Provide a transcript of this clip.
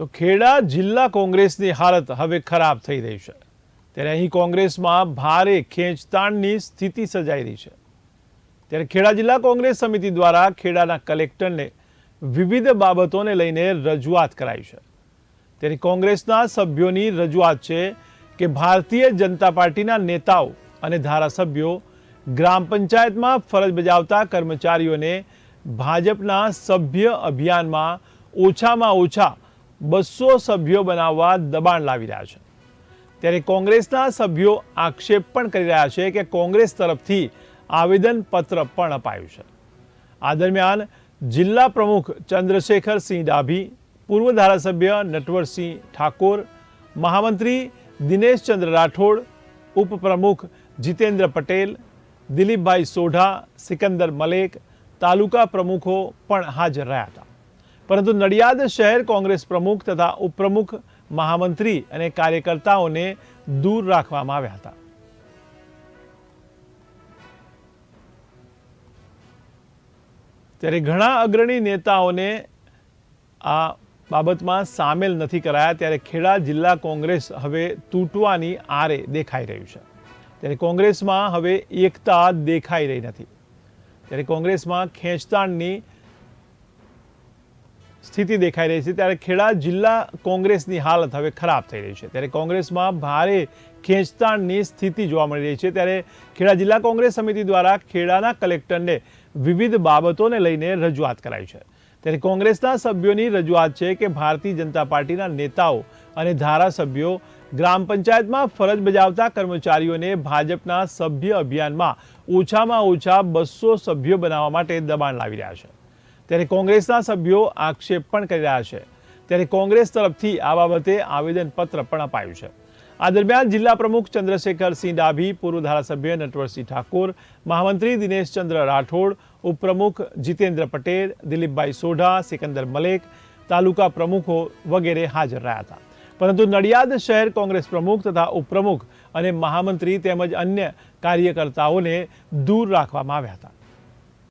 તો ખેડા જિલ્લા કોંગ્રેસની હાલત હવે ખરાબ થઈ રહી છે. ત્યારે અહીં કોંગ્રેસમાં ભારે ખેંચતાણની સ્થિતિ સર્જાઈ રહી છે. ત્યારે ખેડા જિલ્લા કોંગ્રેસ સમિતિ દ્વારા ખેડાના કલેક્ટરને વિવિધ બાબતોને લઈને રજૂઆત કરાઈ છે. ત્યારે કોંગ્રેસના સભ્યોની રજૂઆત છે કે ભારતીય જનતા પાર્ટીના નેતાઓ અને ધારાસભ્યો ગ્રામ પંચાયતમાં ફરજ બજાવતા કર્મચારીઓને ભાજપના સભ્ય અભિયાનમાં ઓછામાં ઓછા બસો સભ્યો બનાવવા દબાણ લાવી રહ્યા છે. ત્યારે કોંગ્રેસના સભ્યો આક્ષેપ પણ કરી રહ્યા છે કે કોંગ્રેસ તરફથી આવેદનપત્ર પણ અપાયું છે. આ દરમિયાન જિલ્લા પ્રમુખ ચંદ્રશેખરસિંહ ડાભી, પૂર્વ ધારાસભ્ય નટવરસિંહ ઠાકોર, મહામંત્રી દિનેશચંદ્ર રાઠોડ, ઉપપ્રમુખ જીતેન્દ્ર પટેલ, દિલીપભાઈ સોઢા, સિકંદર મલેક તાલુકા પ્રમુખો પણ હાજર રહ્યા હતા. પરંતુ નડિયાદ શહેર કોંગ્રેસ પ્રમુખ તથા ઉપપ્રમુખ મહામંત્રી અને કાર્યકર્તાઓને દૂર રાખવામાં આવ્યા હતા. ત્યારે ઘણા અગ્રણી નેતાઓને આ બાબતમાં સામેલ નથી કરાયા. ત્યારે ખેડા જિલ્લા કોંગ્રેસ હવે તૂટવાની આરે દેખાઈ રહ્યું છે. ત્યારે કોંગ્રેસમાં હવે એકતા દેખાઈ રહી નથી. ત્યારે કોંગ્રેસમાં ખેંચતાણની સ્થિતિ દેખાઈ રહી છે. ત્યારે ખેડા જિલ્લા કોંગ્રેસની હાલત હવે ખરાબ થઈ રહી છે. ત્યારે કોંગ્રેસમાં ભારે ખેંચતાણની સ્થિતિ જોવા મળી રહી છે. ત્યારે ખેડા જિલ્લા કોંગ્રેસ સમિતિ દ્વારા ખેડાના કલેક્ટરને વિવિધ બાબતોને લઈને રજૂઆત કરાઈ છે. ત્યારે કોંગ્રેસના સભ્યોની રજૂઆત છે કે ભારતીય જનતા પાર્ટીના નેતાઓ અને ધારાસભ્યો ગ્રામ પંચાયતમાં ફરજ બજાવતા કર્મચારીઓને ભાજપના સભ્ય અભિયાનમાં ઓછામાં ઓછા બસો સભ્યો બનાવવા માટે દબાણ લાવી રહ્યા છે. ત્યારે કોંગ્રેસના સભ્યો આક્ષેપ પણ કરી રહ્યા છે. ત્યારે કોંગ્રેસ તરફથી આ બાબતે આવેદનપત્ર પણ અપાયું છે. આ દરમિયાન જિલ્લા પ્રમુખ ચંદ્રશેખરસિંહ ડાભી, પૂર્વ ધારાસભ્ય નટવરસિંહ ઠાકોર, મહામંત્રી દિનેશચંદ્ર રાઠોડ, ઉપપ્રમુખ જીતેન્દ્ર પટેલ, દિલીપભાઈ સોઢા, સિકંદર મલેક, તાલુકા પ્રમુખો વગેરે હાજર રહ્યા હતા. પરંતુ નડિયાદ શહેર કોંગ્રેસ પ્રમુખ તથા ઉપપ્રમુખ અને મહામંત્રી તેમજ અન્ય કાર્યકર્તાઓને દૂર રાખવામાં આવ્યા હતા.